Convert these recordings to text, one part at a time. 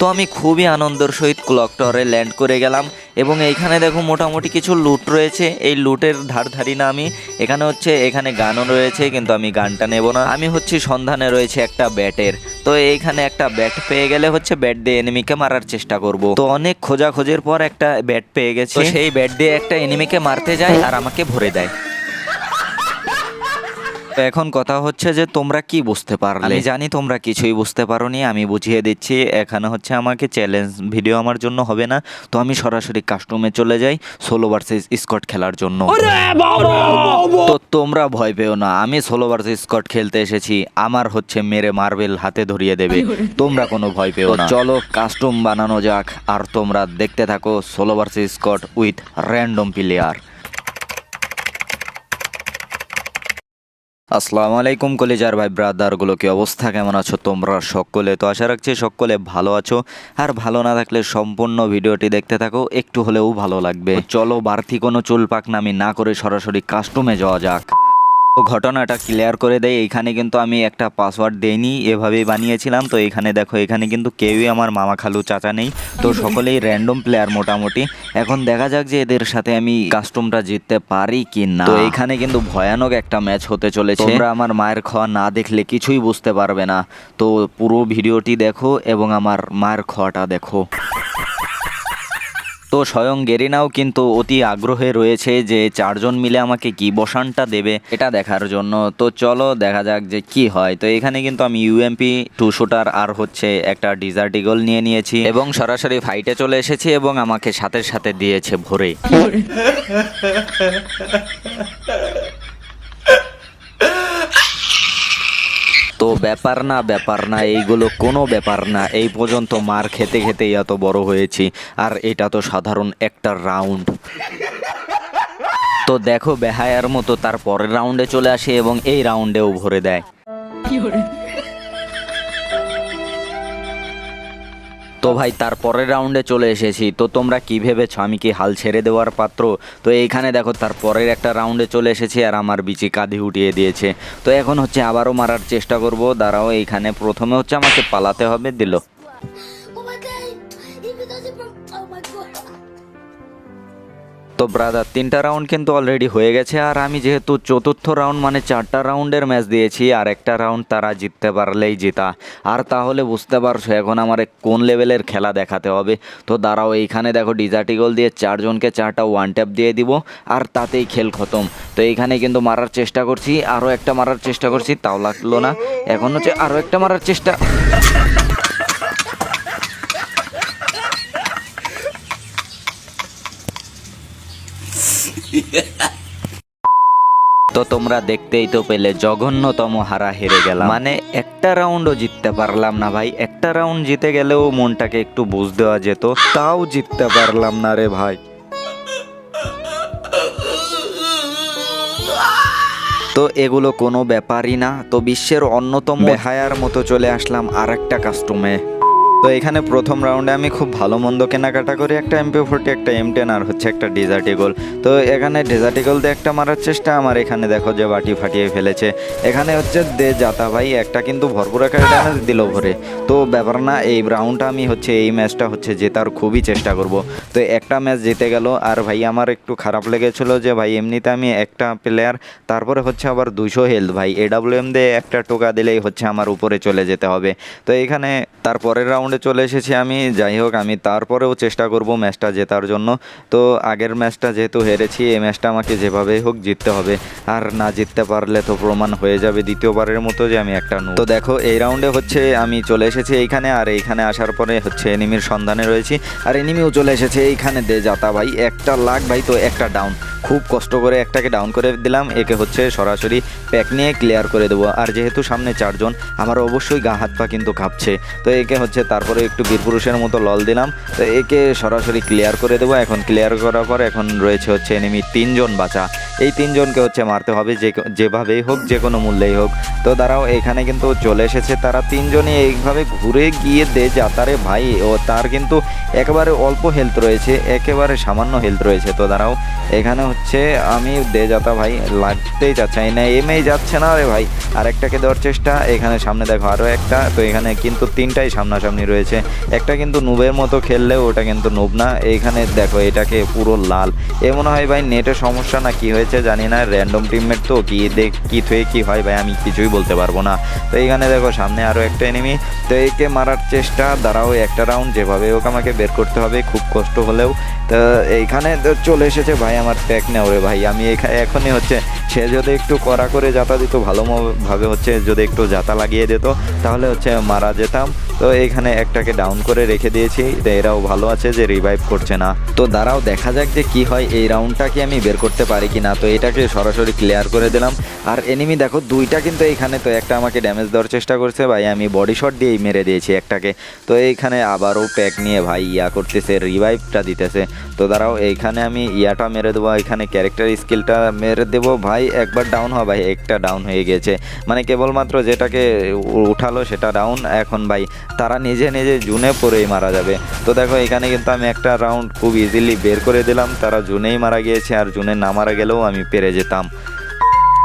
তো আমি খুবই আনন্দের সহিত ক্লক টাওয়ারে ল্যান্ড করে গেলাম এবং এইখানে দেখো মোটামুটি কিছু লুট রয়েছে। এই লুটের ধার ধারি না আমি। এখানে হচ্ছে, এখানে গানও রয়েছে, কিন্তু আমি গানটা নেব না। আমি হচ্ছে সন্ধানে রয়েছে একটা ব্যাটের। তো এইখানে একটা ব্যাট পেয়ে গেলে হচ্ছে ব্যাট দিয়ে এনিমিকে মারার চেষ্টা করব। তো অনেক খোঁজাখোঁজের পর একটা ব্যাট পেয়ে গেছে। সেই ব্যাট দিয়ে একটা এনিমিকে মারতে যায় আর আমাকে ভরে দেয়। তো এখন কথা হচ্ছে যে তোমরা কি বুঝতে পারলে? আমি জানি তোমরা কিছুই বুঝতে পারোনি আমি বুঝিয়ে দিচ্ছি এখানে হচ্ছে আমাকে চ্যালেঞ্জ ভিডিও আমার জন্য হবে না তো আমি সরাসরি কাস্টমে চলে যাই সোলো ভার্সেস স্কট খেলার জন্য। তো তোমরা ভয় পেও না আমি সোলো ভার্সেস স্কট খেলতে এসেছি আমার হচ্ছে মেরে মার্বেল হাতে ধরিয়ে দেবে তোমরা কোনো ভয় পেও না। চলো কাস্টম বানানো যাক আর তোমরা দেখতে থাকো solo versus squad with random player আসসালামু আলাইকুম কলেজার ভাই ব্রাদারগুলো কি অবস্থা? কেমন আছো তোমরা সকলে? তো আশা রাখছি সকলে ভালো আছো। আর ভালো না থাকলে সম্পূর্ণ ভিডিওটি দেখতে থাকো, একটু হলেও ভালো লাগবে। চলো বাড়তি কোনো চুল পাক নামি না করে সরাসরি কাস্টমে যাওয়া যাক। তো ঘটনাটা ক্লিয়ার করে দেয়। এইখানে কিন্তু আমি একটা পাসওয়ার্ড দেইনি, এভাবেই বানিয়েছিলাম। তো এখানে দেখো, এখানে কিন্তু কেউই আমার মামা খালু চাচা নেই। তো সকলেই র্যান্ডম প্লেয়ার মোটামুটি। এখন দেখা যাক যে এদের সাথে আমি কাস্টমটা জিততে পারি কি না। তো এখানে কিন্তু ভয়ানক একটা ম্যাচ হতে চলেছে। তোমরা আমার মায়ের খাওয়া না দেখলে কিছুই বুঝতে পারবে না। তো পুরো ভিডিওটি দেখো এবং আমার মায়ের খাওয়াটা দেখো। তো স্বয়ং গেরিনাও কিন্তু অতি আগ্রহে রয়েছে যে চারজন মিলে আমাকে কি বসানটা দেবে এটা দেখার জন্য। তো চলো দেখা যাক যে কি হয়। তো এখানে কিন্তু আমি ইউএমপি টু শুটার আর হচ্ছে একটা ডিজার্ট ইগল নিয়ে নিয়েছি এবং সরাসরি ফাইটে চলে এসেছি এবং আমাকে সাথে সাথে দিয়েছে ভরে। তো ব্যাপার না ব্যাপার না, এইগুলো কোনো ব্যাপার না। এই পর্যন্ত মার খেতে খেতেই এত বড় হয়েছি, আর এটা তো সাধারণ একটা রাউন্ড তো দেখো বেহায়ার মতো তার পরের রাউন্ডে চলে আসে এবং এই রাউন্ডেও ভরে দেয়। তো ভাই, তার পরের রাউন্ডে চলে এসেছি। তো তোমরা কি ভেবেছো? আমি কি হাল ছেড়ে দেওয়ার পাত্র? তো এইখানে দেখো, তার পরের একটা রাউন্ডে চলে এসেছি আর আমার বিচি কাঁধে উঠিয়ে দিয়েছে। তো এখন হচ্ছে আবারও মারার চেষ্টা করব। দাঁড়াও, এইখানে প্রথমে হচ্ছে আমাকে পালাতে হবে, দিল। তো ব্রাদার তিনটা রাউন্ড কিন্তু অলরেডি হয়ে গেছে। আর আমি যেহেতু চতুর্থ রাউন্ড মানে চারটা রাউন্ডের ম্যাচ দিয়েছি, আর একটা রাউন্ড তারা জিততে পারলেই জেতা। আর তাহলে বুঝতে পারছ, এখন আমার কোন লেভেলের খেলা দেখাতে হবে? তো দাঁড়াও, এইখানে দেখো ডিজার্টিগল দিয়ে চারজনকে চারটা ওয়ান ট্যাপ দিয়ে দিব, আর তাতেই খেল খতম। তো এইখানে কিন্তু মারার চেষ্টা করছি আরও একটা মারার চেষ্টা করছি, তাও লাগল না। এখন হচ্ছে আরও একটা মারার চেষ্টা। তো তোমরা দেখতেই তো পেলে জঘন্যতম হারা হেরে গেলাম। মানে একটা রাউন্ডও জিততে পারলাম না ভাই। একটা রাউন্ড জিতে গেলেও মনটাকে একটু বুঝ দেওয়া যেত। তাও জিততে পারলাম না রে ভাই। তো এগুলো কোনো ব্যাপারই না। তো বিশ্বের অন্যতম বেহায়ার মতো চলে আসলাম আর একটা কাস্টমে তো এখানে প্রথম রাউন্ডে আমি খুব ভালো মন্দ কেনাকাটা করি। একটা এমপি ফোর্টি একটা এম টেন আর হচ্ছে একটা ডেজার্ট ইগল তো এখানে ডেজার্ট ইগল দিয়ে একটা মারার চেষ্টা, আমার এখানে দেখো যে বাটি ফাটিয়ে ফেলেছে। এখানে হচ্ছে দে জাতা ভাই একটা কিন্তু ভরপুর একটা ড্যামেজ দিল ভরে। তো ব্যাপার না, এই রাউন্ডটা আমি হচ্ছে, এই ম্যাচটা হচ্ছে জেতার খুবই চেষ্টা করব। তো একটা ম্যাচ জিতে গেল, আর ভাই আমার একটু খারাপ লেগেছিল যে ভাই এমনিতে আমি একটা প্লেয়ার তারপরে হচ্ছে আবার দুশো হেলথ ভাই। এডাব্লিউ এম দিয়ে একটা টোকা দিলেই হচ্ছে আমার উপরে চলে যেতে হবে। তো এখানে তারপরের রাউন্ডে চলে এসেছি আমি। যাই হোক, আমি তারপরেও চেষ্টা করব ম্যাচটা জেতার জন্য। তো আগের ম্যাচটা যেহেতু হেরেছি, এই ম্যাচটা আমাকে যেভাবেই হোক জিততে হবে। আর না জিততে পারলে তো প্রমাণ হয়ে যাবে দ্বিতীয়বারের মতো যে আমি একটা তো দেখো, এই রাউন্ডে হচ্ছে আমি চলে এসেছি এইখানে, আর এইখানে আসার পরে হচ্ছে এনিমির সন্ধানে রয়েছি। আর এনিমিও চলে এসেছে এইখানে দে যাতা ভাই। একটা লাখ ভাই, তো একটা ডাউন খুব কষ্ট করে একটাকে ডাউন করে দিলাম। একে হচ্ছে সরাসরি প্যাক নিয়ে ক্লিয়ার করে দেবো। আর যেহেতু সামনে চারজন, আমার অবশ্যই গা হাত পা কিন্তু খাপছে তো একে হচ্ছে তারপরে একটু বীরপুরুষের মতো লল দিলাম। তো একে সরাসরি ক্লিয়ার করে দেবো। এখন ক্লিয়ার করার পর এখন রয়েছে হচ্ছে এনিমি তিনজন বাঁচা। এই তিনজনকে হচ্ছে মারতে হবে, যে যেভাবেই হোক, যে কোনো মূল্যেই হোক। তো দাঁড়াও, এখানে কিন্তু চলে এসেছে তারা তিনজনই এইভাবে ঘুরে গিয়ে দে যাতারে ভাই, ও তার কিন্তু একেবারে অল্প হেলথ রয়েছে, একেবারে সামান্য হেলথ রয়েছে। তো দাঁড়াও, এখানে হচ্ছে আমি দে যাতা ভাই, লাগতেই যাচ্ছে না এমএই যাচ্ছে না রে ভাই। আরেকটাকে দেওয়ার চেষ্টা, এখানে সামনে দেখো আরও একটা, তো এখানে কিন্তু তিনটাই সামনাসামনি রয়েছে। একটা কিন্তু নুবের মতো খেললেও ওটা কিন্তু নুব না এইখানে দেখো এটাকে পুরো লাল। এ মনে হয় ভাই নেটের সমস্যা না কি হয়েছে? জানি না র্যান্ডম টিমমেট তো কি দেখ কি থুয়ে কি হয় ভাই, আমি কিছুই বলতে পারব না। তো এইখানে দেখো, সামনে আরও একটা এনিমি তো একে মারার চেষ্টা, দাঁড়াও একটা রাউন্ড যেভাবে হোক আমাকে বের করতে হবে, খুব কষ্ট হলেও। তো এইখানে তো চলে এসেছে ভাই, আমার প্যাক নেও রে ভাই, আমি এখানে এখনই হচ্ছে, সে যদি একটু কড়া করে যাতা দিত ভালোভাবে হচ্ছে, যদি একটু যাতা লাগিয়ে দিত, তাহলে হচ্ছে মারা যেতাম। তো এখানে একটাকে ডাউন করে রেখে দিয়েছি এরাও ভালো আছে যে রিভাইভ করছে না। তো দাঁড়াও, দেখা যাক যে কি হয়, এই রাউন্ডটা কি আমি বের করতে পারি কি না তো এটাকে সরাসরি ক্লিয়ার করে দিলাম। আর এনিমি দেখো, দুইটা কিন্তু এইখানে তো একটা আমাকে ড্যামেজ দেওয়ার চেষ্টা করছে। ভাই, আমি বডি শট দিয়েই মেরে দিয়েছি একটাকে। তো এইখানে আবারও প্যাক নিয়ে ভাই ইয়া করতেছে রিভাইভটা দিতেছে। তো দাঁড়াও এইখানে আমি ইয়াটা মেরে দেবো, এখানে ক্যারেক্টার স্কিলটা মেরে দেবো। ভাই, একবার ডাউন হওয়া ভাই, একটা ডাউন হয়ে গেছে। মানে কেবলমাত্র যেটাকে উঠালো সেটা ডাউন এখন ভাই, তারা নিজে নিজে জুনে পরেই মারা যাবে। তো দেখো, এখানে কিন্তু আমি একটা রাউন্ড খুব ইজিলি বের করে দিলাম। তারা জুনেই মারা গিয়েছে, আর জুনে না মারা গেলেও আমি পেরে যেতাম।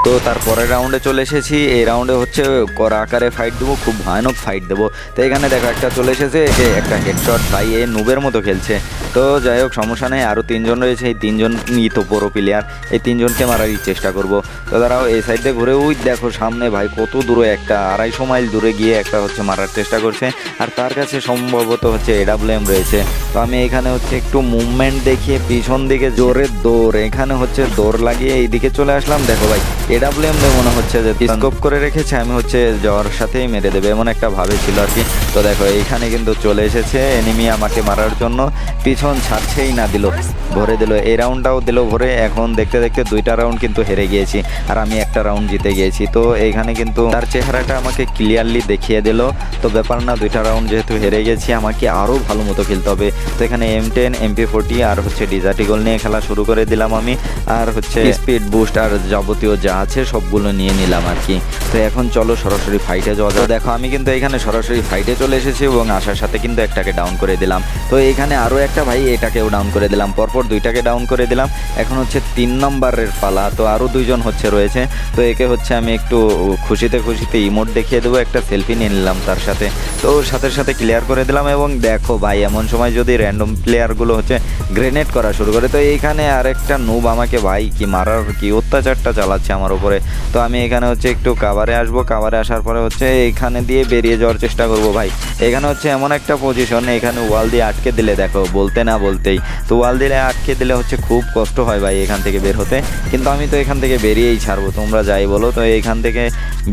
তো তারপরের রাউন্ডে চলে এসেছি। এই রাউন্ডে হচ্ছে কড়া আকারে ফাইট দেবো, খুব ভয়ানক ফাইট দেবো। তো এখানে দেখো, একটা চলে এসেছে যে একটা হেডশট ভাই এ নুবের মতো খেলছে। তো যাই হোক, সমস্যা নেই আরও তিনজন রয়েছে, এই তিনজনই তো বড়ো প্লেয়ার এই তিনজনকে মারারই চেষ্টা করব। তো দাঁড়াও, এই সাইডে ঘুরে ওই দেখো সামনে ভাই কত দূরে, একটা আড়াইশো মাইল দূরে গিয়ে একটা হচ্ছে মারার চেষ্টা করছে। আর তার কাছে সম্ভবত হচ্ছে এডাব্লিউএম রয়েছে। তো আমি এখানে হচ্ছে একটু মুভমেন্ট দেখিয়ে পিছন দিকে জোরে দৌড়, এখানে হচ্ছে দৌড় লাগিয়ে এইদিকে চলে আসলাম। দেখো ভাই এডাব্লিউএম মনে হচ্ছে যে স্কোপ করে রেখেছে আমি হচ্ছে যাওয়ার সাথেই মেরে দেবে এমন একটা ভাবে ছিল আর কি। তো দেখো এইখানে কিন্তু চলে এসেছে এনিমি আমাকে মারার জন্য পিছন ছাড়ছেই না দিল ভরে দিল। এই রাউন্ডটাও দিল ভরে এখন দেখতে দেখতে দুইটা রাউন্ড কিন্তু হেরে গিয়েছি আর আমি একটা রাউন্ড জিতে গিয়েছি। তো এইখানে কিন্তু তার চেহারাটা আমাকে ক্লিয়ারলি দেখিয়ে দিল। তো ব্যাপার না দুইটা রাউন্ড যেহেতু হেরে গেছি আমাকে আরও ভালো মতো খেলতে হবে। তো এখানে এম টেন এমপি ফোর্টি আর হচ্ছে ডিজার্টিগল নিয়ে খেলা শুরু করে দিলাম আমি আর হচ্ছে স্পিড বুস্ট আর যাবতীয় যা আছে, সবগুলো নিয়ে নিলাম আর কি। তো এখন চলো সরাসরি ফাইটে যাওয়া যাও দেখো, আমি কিন্তু এখানে সরাসরি ফাইটে চলে এসেছি এবং আসার সাথে কিন্তু একটাকে ডাউন করে দিলাম। তো এখানে আরও একটা ভাই, এটাকেও ডাউন করে দিলাম। পরপর দুইটাকে ডাউন করে দিলাম। এখন হচ্ছে তিন নম্বরের পালা। তো আরও দুইজন হচ্ছে রয়েছে। তো একে হচ্ছে আমি একটু খুশিতে খুশিতে ইমোট দেখিয়ে দেবো, একটা সেলফি নিয়ে নিলাম তার সাথে। তো সাথে সাথে ক্লিয়ার করে দিলাম এবং দেখো ভাই, এমন সময় যদি র্যান্ডম প্লেয়ারগুলো হচ্ছে গ্রেনেড করা শুরু করে, তো এইখানে আরেকটা নুব আমাকে ভাই, কি মারার, কি অত্যাচারটা চালাচ্ছে আমার উপরে। তো আমি এখানে হচ্ছে একটু কাভারে আসব। কাভারে আসার পরে হচ্ছে এখানে দিয়ে বেরিয়ে যাওয়ার চেষ্টা করব ভাই। এখানে হচ্ছে এমন একটা পজিশন এখানে ওয়াল দিয়ে আটকে দিলে দেখো, বলতে না বলতেই। তো ওয়াল দিলে আটকে দিলে হচ্ছে খুব কষ্ট হয় ভাই এখান থেকে বের হতে। কিন্তু আমি তো এখান থেকে বেরিয়েই ছাড়বো, তোমরা যাই বলো। তো এইখান থেকে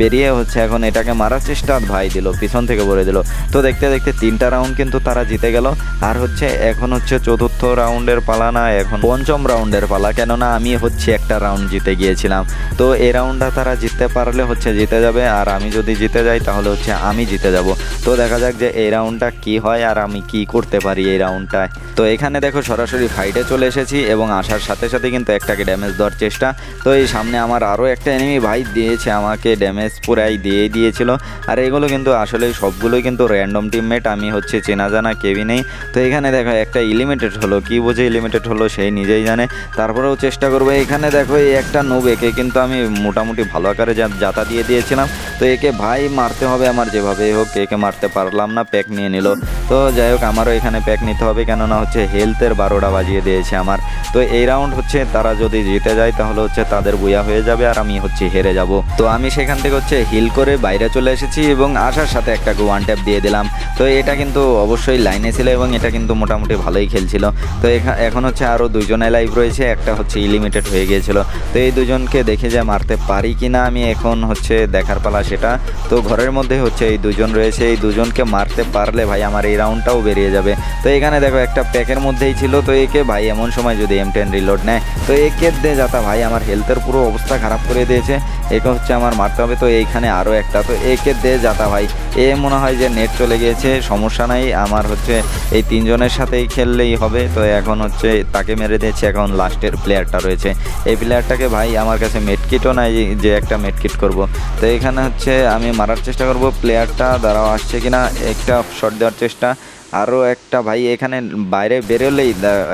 বেরিয়ে হচ্ছে এখন এটাকে মারার চেষ্টা ভাই দিল, পিছন থেকে বলে দিল। তো দেখতে দেখতে তিনটা রাউন্ড কিন্তু তারা জিতে গেল। আর হচ্ছে এখন হচ্ছে চতুর্থ রাউন্ডের পালা না, এখন পঞ্চম রাউন্ডের পালা। কেননা আমি হচ্ছে একটা রাউন্ড জিতে গিয়েছিলাম। তো এই রাউন্ডটা তারা জিততে পারলে হচ্ছে জিতে যাবে, আর আমি যদি জিতে যাই তাহলে হচ্ছে আমি জিতে যাব। তো দেখা যাক যে এই রাউন্ডটা কি হয় আর আমি কি করতে পারি এই রাউন্ডটায় তো এখানে দেখো সরাসরি ফাইটে চলে এসেছি এবং আসার সাথে সাথে কিন্তু একটাকে ড্যামেজ দেওয়ার চেষ্টা। তো এই সামনে আমার আরও একটা এনিমি ভাই দিয়েছে আমাকে ড্যামেজ পুরাই দিয়ে দিয়েছিল। আর এগুলো কিন্তু আসলে সবগুলোই কিন্তু র্যান্ডম টিমমেট আমি হচ্ছে চেনা জানা কেউই নেই। তো এখানে দেখো একটা ইলিমিটেড হলো। কি বুঝে ইলিমিটেড হলো সেই নিজেই জানে। তারপরেও চেষ্টা করব। এখানে দেখো এই একটা নোব কিন্তু আমি মোটামুটি ভালো আকারে যাতা দিয়ে দিয়েছিলাম। তো একে ভাই মারতে হবে আমার যেভাবে হোক, একে মারতে পারলাম না প্যাক নিয়ে নিল। তো যাই হোক, আমারও এখানে প্যাক নিতে হবে, কেননা হচ্ছে হেলথের বারোটা বাজিয়ে দিয়েছে আমার। তো এই রাউন্ড হচ্ছে, তারা যদি জিতে যায়, তাহলে হচ্ছে তাদের বুয়া হয়ে যাবে আর আমি হচ্ছে হেরে যাব। তো আমি সেখান থেকে হচ্ছে হিল করে বাইরে চলে এসেছি এবং আসার সাথে একটা ওয়ান ট্যাপ দিয়ে দিলাম। তো এটা কিন্তু অবশ্যই লাইনে ছিল এবং এটা কিন্তু মোটামুটি ভালোই খেলছিল। তো এখা- এখন হচ্ছে আরও দুইজনে লাইভ রয়েছে, একটা হচ্ছে ইলিমিটেড হয়ে গিয়েছিল। তো এই দুজনকে দেখে যে মারতে পারি কি না আমি এখন হচ্ছে দেখার পালা সেটা। তো ঘরের মধ্যে হচ্ছে এই দুজন রয়েছে, এই দুজনকে মারতে পারলে ভাই আমার এই রাউন্ডটাও বেরিয়ে যাবে। তো এখানে দেখো একটা প্যাকের মধ্যেই ছিল, তো একে ভাই এমন সময় যদি এম টেন রিলোড নেয়, তো একে দে যাতা ভাই আমার হেলথের পুরো অবস্থা খারাপ করে দিয়েছে। একে হচ্ছে আমার মারতে হবে, তো এইখানে আরও একটা, তো একে দে যাতা ভাই। এ মনে হয় যে নেট চলে গিয়েছে, সমস্যা নাই, আমার হচ্ছে এই তিনজনের সাথেই খেললেই হবে। তো এখন হচ্ছে তাকে মেরে দিয়েছে, এখন লাস্টের প্লেয়ারটা রয়েছে। এই প্লেয়ারটাকে ভাই আমার কাছে মেডকিটও নাই যে একটা মেডকিট করব। তো এখানে হচ্ছে আমি মারার চেষ্টা করব। প্লেয়ারটা দাঁড়াও, আসছে কিনা? একটা শট দেওয়ার চেষ্টা। আরও একটা ভাই এখানে বাইরে বেরোলেই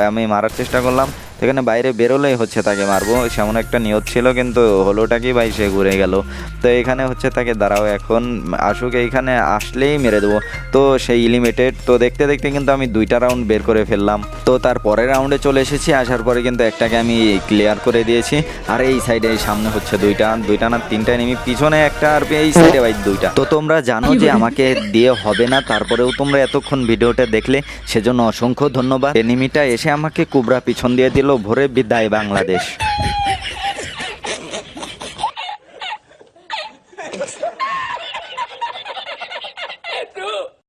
আমি মারার চেষ্টা করলাম। তো এখানে বাইরে বেরোলেই হচ্ছে তাকে মারবো। সেমন একটা নিয়ত ছিল, কিন্তু হলোটা কি ভাই? সে ঘুরে গেল। তো এখানে হচ্ছে তাকে, দাঁড়াও এখন, আসুক, এইখানে আসলেই মেরে দেবো। তো সেই লিমিটেড তো দেখতে দেখতে কিন্তু আমি দুইটা রাউন্ড বের করে ফেললাম। তো তার পরের রাউন্ডে চলে এসেছি, আসার পরে কিন্তু একটাকে আমি ক্লিয়ার করে দিয়েছি। আর এই সাইডে এই সামনে হচ্ছে দুইটা দুইটা না, তিনটা এনিমি পিছনে একটা আর এই সাইডে ভাই দুইটা। তো তোমরা জানো যে আমাকে দিয়ে হবে না, তারপরেও তোমরা এতক্ষণ ভিডিওটা দেখলে, সেজন্য অসংখ্য ধন্যবাদ। এনিমিটা এসে আমাকে কুবরা পিছন দিয়ে দিল ভরে বিদায় বাংলাদেশ।